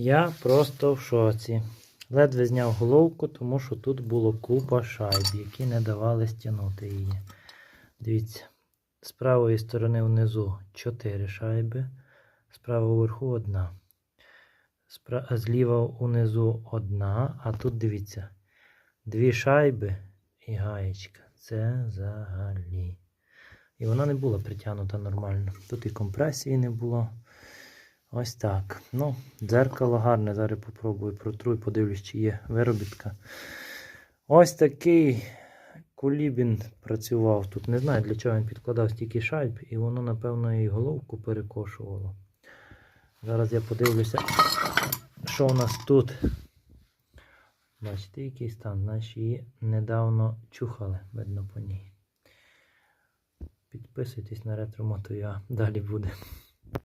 Я просто в шоці. Ледве зняв головку, тому що тут було купа шайб, які не давали стягнути її. Дивіться, з правої сторони внизу 4 шайби, справа вверху одна. Зліва унизу одна, а тут дивіться, дві шайби і гаєчка. Це взагалі. І вона не була притягнута нормально. Тут і компресії не було. Ось так. Ну, дзеркало гарне. Зараз попробую протру і подивлюсь, чи є виробітка. Ось такий кулібін працював тут. Не знаю, для чого він підкладав стільки шайб, і воно, напевно, і головку перекошувало. Зараз я подивлюся, що у нас тут. Бачите, який стан. Значить, її недавно чухали, видно по ній. Підписуйтесь на ретро Далі буде.